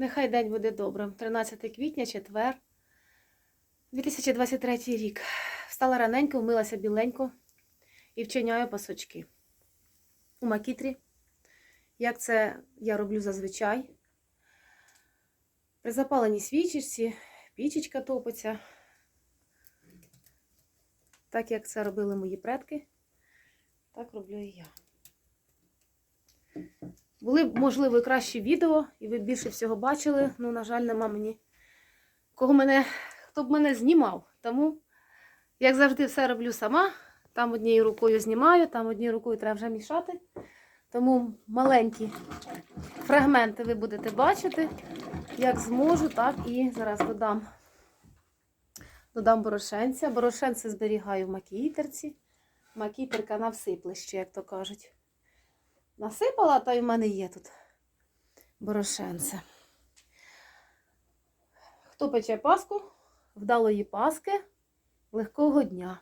Нехай день буде добрим. 13 квітня, четвер, 2023 рік. Встала раненько, вмилася біленько і вчиняю пасочки. У макітрі. Як це я роблю зазвичай. При запаленій свічечці пічечка топиться. Так як це робили мої предки, так роблю і я. Були б, можливо, і кращі відео, і ви більше всього бачили. Ну, на жаль, нема мені кого мене, хто б мене знімав. Тому, як завжди, все роблю сама. Там однією рукою знімаю, там однією рукою треба вже мішати. Тому маленькі фрагменти ви будете бачити. Як зможу, так і зараз додам. Додам борошенця. Борошенце зберігаю в макітерці. Макітерка на всиплище, як то кажуть. Насипала, то й в мене є тут борошенце. Хто пече паску, вдалої паски, легкого дня.